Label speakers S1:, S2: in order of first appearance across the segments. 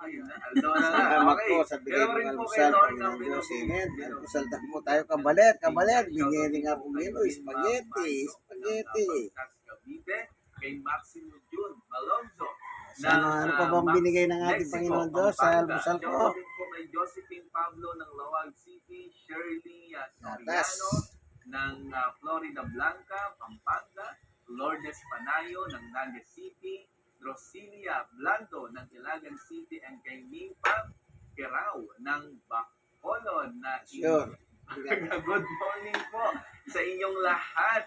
S1: Ayun na, Aldo na nga.
S2: Salamat
S1: Okay.
S2: po sa bigay ng almusal, Panginoon Diyos. Amen. Almusal na po tayo, kabalet, kabalet. Bigyan nga po ngayon, spaghetti, spaghetti.
S1: Kay Maximo Jun Malonzo.
S2: Sana ano pa bang binigay ng ating Panginoon Diyos sa almusal ko?
S1: Po kay Josephine Pablo ng Lawag City, Shirley
S2: Gatas.
S1: Soriano ng Florida Blanca, Pampanga, Lourdes Panayo ng Naga City, Drosilia Blando ng Ilagan City, and kay Nimpa Kerao ng Bacolod na
S2: Sure.
S1: Good morning po sa inyong lahat.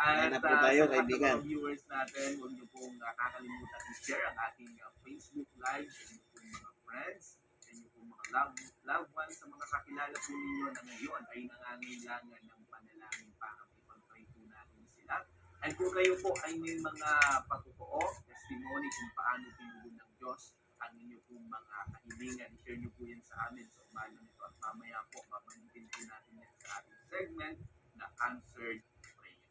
S1: At
S2: na po
S1: uh,
S2: tayo,
S1: sa
S2: kaibigan.
S1: mga viewers natin, huwag niyo pong uh, kakalimutan i-share ang ating uh, Facebook Live sa inyong pong mga friends, sa inyong pong mga love, loved ones, sa mga kakilala po ninyo na ngayon ay nangangailangan ng panalangin para ipag-pray po natin sila. At kung kayo po ay may mga patutuo, testimony kung paano tinulong ng Diyos ang inyo pong mga kahilingan, i-share niyo po yan sa amin sa umaga nito at mamaya po, babanggitin po natin yan sa ating segment na Answered Prayer.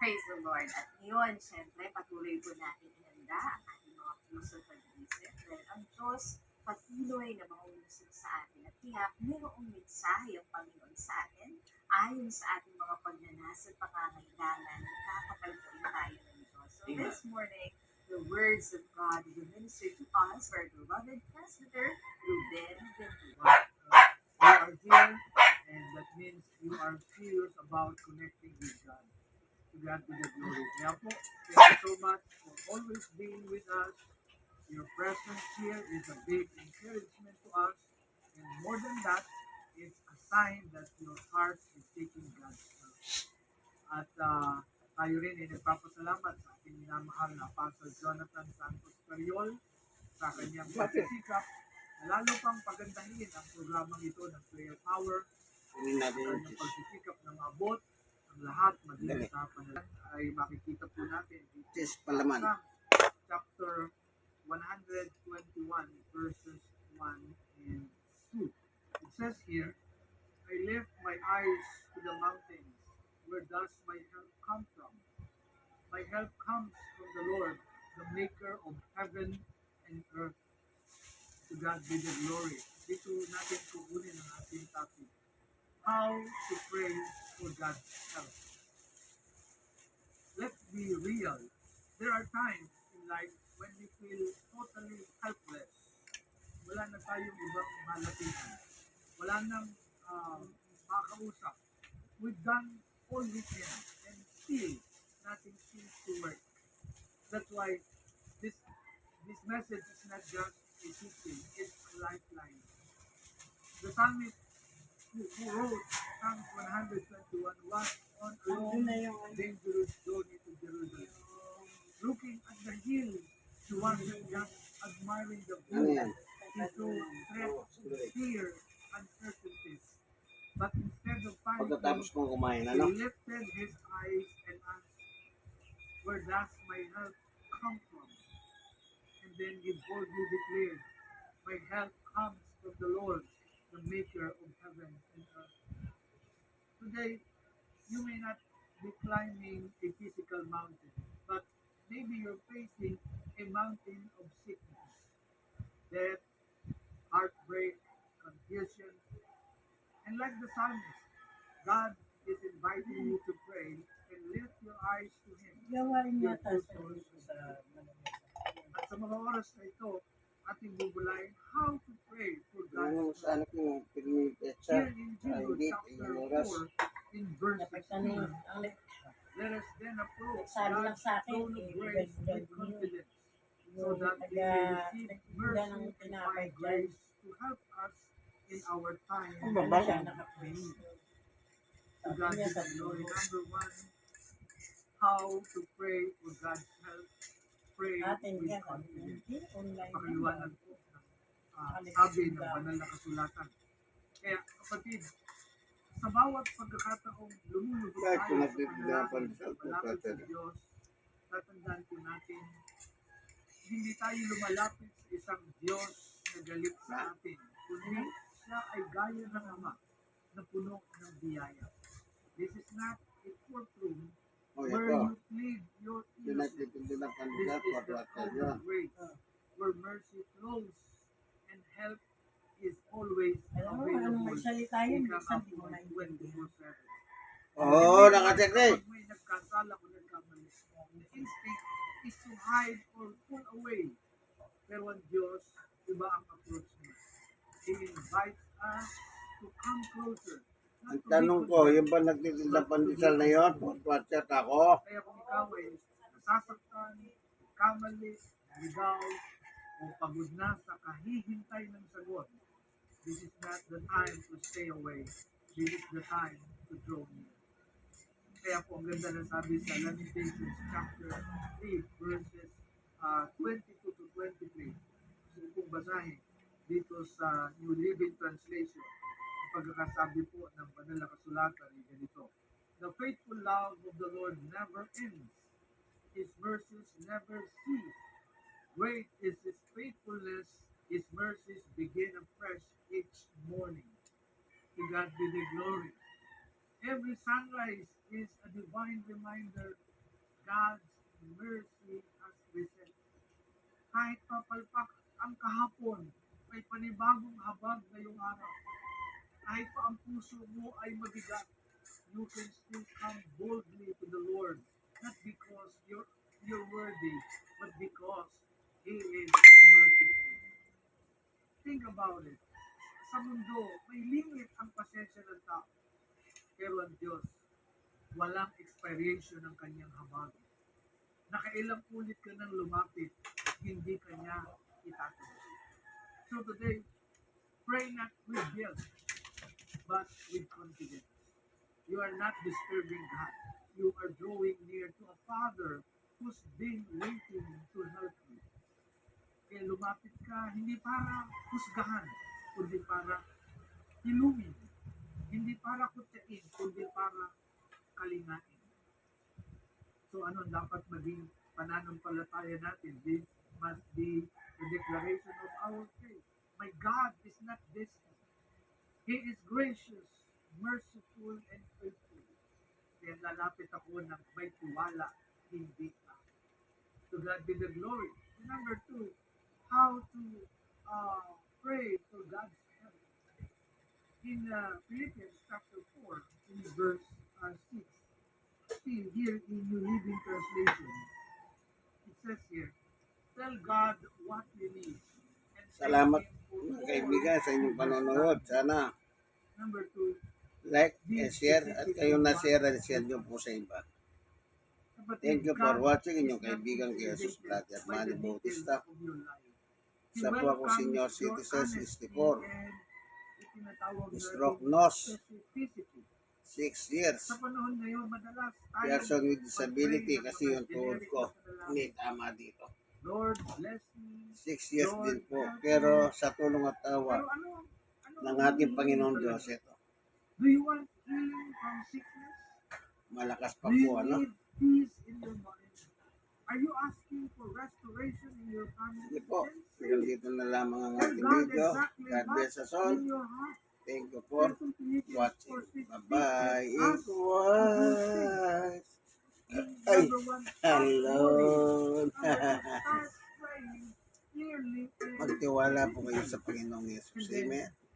S3: Praise the Lord. At ngayon, syempre, patuloy po natin inanda ang ating mga puso pag-iisip dahil ang Diyos patuloy na maulusog sa atin at kaya mayroong mensahe ang Panginoon sa atin ayon sa ating mga pagnanasa at pangangailangan
S1: Amen.
S3: this morning, the words of God will minister to us by beloved Presbyter Ruben Ventura.
S4: you are here, and that means you are serious about connecting with God. To God be the glory. Po, thank you so much for always being with us. Your presence here is a big encouragement to us. And more than that, it's a sign that your heart is taking God's love. At uh, tayo rin ay nagpapasalamat sa ating minamahal na Pastor Jonathan Santos Cariol sa kanyang pagsisikap na lalo pang pagandahin ang programang ito ng Prayer Power sa kanyang pagsisikap na maabot ang lahat madaling sa panalangin ay makikita po natin dito
S2: Cheese palaman.
S4: sa chapter 121 verses 1 and 2. It says here, I lift my eyes to the mountains. Where does my help come from? My help comes from the Lord, the maker of heaven and earth. To God be the glory. Dito natin kukunin ang ating topic. How to pray for God's help. Let's be real. There are times in life when we feel totally helpless. Wala na tayong ibang malapitan. Wala nang uh, makausap. We've done all we can and still nothing seems to work. That's why this this message is not just teaching, it's a lifeline. The psalmist who, who wrote Psalm 121 was on a long, dangerous journey to Jerusalem. Looking at the hills, he wasn't just admiring the view. He saw threats, fear, uncertainties. But instead of
S2: Pagkatapos
S4: panicking,
S2: kong kumain,
S4: he
S2: ano?
S4: lifted his eyes and asked, Where does my help come from? Then he boldly declared, My help comes from the Lord, the maker of heaven and earth. Today, you may not be climbing a physical mountain, but maybe you're facing a mountain of sickness, death, heartbreak, confusion. And like the psalmist, God is inviting you to pray and lift your eyes to Him. Your
S5: yata
S4: true source.
S5: Sa
S4: mga oras na ito, ating bubulayin how to pray for
S2: Ano
S4: God's
S2: sa anak yung pinili
S4: Here
S2: petsa.
S4: in Jude
S2: hindi, yung oras.
S4: 4, in verse
S5: Dapat ka na
S4: 16,
S5: ang
S4: let us then approach God's throne of
S5: eh,
S4: grace with confidence, so
S5: yung
S4: that we may receive mercy and find grace to help us in our time
S2: Ang
S4: of
S2: baba
S5: siya
S2: yan.
S5: nakapraise.
S4: To God
S5: sa
S4: the glory.
S5: Lord,
S4: Number one, how to pray for God's help. Pray
S5: atin
S4: confidence.
S5: Hindi, online
S4: Pakaliwanag po ng ah, sabi ng banal na kasulatan. Kaya kapatid, sa bawat pagkakataong lumulubog tayo sa panalangin
S2: sa
S4: malapit sa. Diyos, tatandaan po natin, hindi tayo lumalapit sa isang Diyos na galit sa atin, kundi siya ay gaya ng Ama na puno ng biyaya. This is not a courtroom where
S2: ito.
S4: you plead your innocence. This is the
S2: yun.
S4: of grace, where mercy flows and help is always available.
S5: magsalita yun,
S4: Ika
S5: minsan
S4: nga
S5: di mo naiintindihan.
S4: 24/7.
S2: Oo, nakacheck na eh.
S4: Pag may nagkasala o nagkamali, the instinct is to hide or pull away. Pero ang Diyos, iba ang approach niya. He invites us to come closer.
S2: Ang tanong ko, yung ba nagtitinda pandesal na yun? Fourth watcher ako.
S4: Kaya kung ikaw ay nasasaktan, kamali, ligaw, o pagod na sa kahihintay ng sagot, this is not the time to stay away. This is the time to draw near. Kaya po ang ganda na sabi sa Lamentations chapter 3 verses uh, 22 to 23. So kung basahin dito sa New Living Translation, pagkakasabi po ng banal na kasulatan ay ganito. The faithful love of the Lord never ends. His mercies never cease. Great is His faithfulness. His mercies begin afresh each morning. To God be the glory. Every sunrise is a divine reminder God's mercy has risen. Kahit papalpak ang kahapon, may panibagong habag ngayong araw. Kahit pa ang puso mo ay mabigat, you can still come boldly to the Lord, not because you're, you're worthy, but because He is merciful. Think about it. Sa mundo, may limit ang pasensya ng tao. Pero ang Diyos, walang expiration ng kanyang habag. Nakailang ulit ka nang lumapit, hindi kanya itatuloy. So today, pray not with guilt, but with confidence. You are not disturbing God. You are drawing near to a Father who's been waiting to help you. Kaya lumapit ka, hindi para husgahan, kundi para ilumin. Hindi para kutsain, kundi para kalingain. So ano dapat maging pananampalataya natin? This must be the declaration of our faith. My God is not distant. He is gracious, merciful, and faithful. Kaya lalapit ako ng may tiwala, hindi ka. To God be the glory. Number two, how to uh, pray for God's help. In uh, Philippians chapter 4, in verse uh, 6, still here in New Living Translation, it says here, Tell God what you need.
S2: Salamat mga kaibigan sa inyong panonood. Sana
S4: Number two,
S2: like and share at kayo na share and share nyo po sa iba. Thank you for watching. Inyong kaibigan kay Jesus Brother
S4: by
S2: Manny Bautista. Isa po ako senior citizen,
S4: honesty
S2: 64.
S4: and itinatawag na
S2: Stroke nose,
S4: specificity.
S2: 6 years.
S4: Sa panahon ngayon, madalas tayo
S2: Person with disability kasi yung tuhod ko. Hindi tama dito.
S4: Lord, bless me.
S2: 6 years din po. Pero sa tulong at tawa ng ating Panginoon? Diyos ito.
S4: Do you want healing from sickness?
S2: Malakas pa po ano.
S4: Are you asking for restoration in your family?
S2: Sige po. Hanggang
S4: it.
S2: dito na lamang ang ating video. God bless us all. Thank you for watching.
S4: 4:6
S2: Bye-bye.
S4: says, "Ask,
S2: Equals. Ay,
S4: number one,
S2: hello.
S4: start praying clearly and
S2: Magtiwala po kayo sa Panginoong Yesus. Amen.